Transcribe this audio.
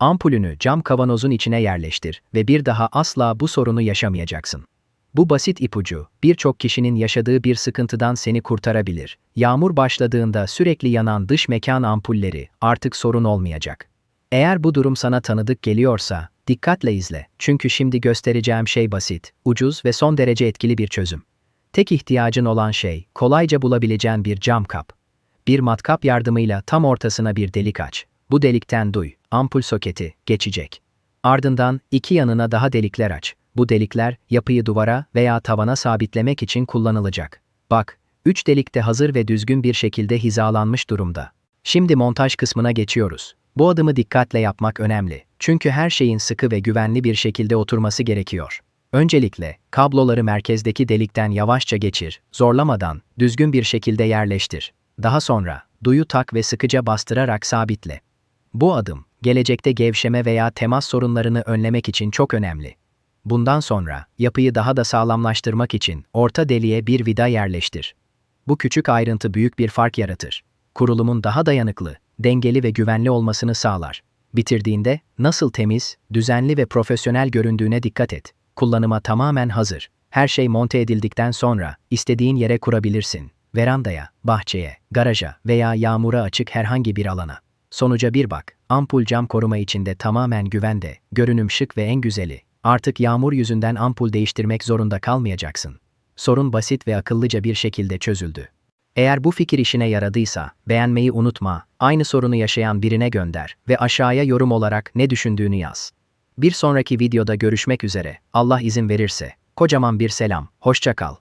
Ampulünü cam kavanozun içine yerleştir ve bir daha asla bu sorunu yaşamayacaksın. Bu basit ipucu, birçok kişinin yaşadığı bir sıkıntıdan seni kurtarabilir. Yağmur başladığında sürekli yanan dış mekan ampulleri artık sorun olmayacak. Eğer bu durum sana tanıdık geliyorsa, dikkatle izle. Çünkü şimdi göstereceğim şey basit, ucuz ve son derece etkili bir çözüm. Tek ihtiyacın olan şey, kolayca bulabileceğin bir cam kap. Bir matkap yardımıyla tam ortasına bir delik aç. Bu delikten duy, ampul soketi, geçecek. Ardından iki yanına daha delikler aç. Bu delikler yapıyı duvara veya tavana sabitlemek için kullanılacak. Bak, üç delik de hazır ve düzgün bir şekilde hizalanmış durumda. Şimdi montaj kısmına geçiyoruz. Bu adımı dikkatle yapmak önemli. Çünkü her şeyin sıkı ve güvenli bir şekilde oturması gerekiyor. Öncelikle, kabloları merkezdeki delikten yavaşça geçir, zorlamadan, düzgün bir şekilde yerleştir. Daha sonra, duyu tak ve sıkıca bastırarak sabitle. Bu adım, gelecekte gevşeme veya temas sorunlarını önlemek için çok önemli. Bundan sonra, yapıyı daha da sağlamlaştırmak için orta deliğe bir vida yerleştir. Bu küçük ayrıntı büyük bir fark yaratır. Kurulumun daha dayanıklı, dengeli ve güvenli olmasını sağlar. Bitirdiğinde, nasıl temiz, düzenli ve profesyonel göründüğüne dikkat et. Kullanıma tamamen hazır. Her şey monte edildikten sonra, istediğin yere kurabilirsin. Verandaya, bahçeye, garaja veya yağmura açık herhangi bir alana. Sonuca bir bak. Ampul cam koruma içinde tamamen güvende, görünüm şık ve en güzeli. Artık yağmur yüzünden ampul değiştirmek zorunda kalmayacaksın. Sorun basit ve akıllıca bir şekilde çözüldü. Eğer bu fikir işine yaradıysa, beğenmeyi unutma, aynı sorunu yaşayan birine gönder ve aşağıya yorum olarak ne düşündüğünü yaz. Bir sonraki videoda görüşmek üzere, Allah izin verirse. Kocaman bir selam, hoşça kal.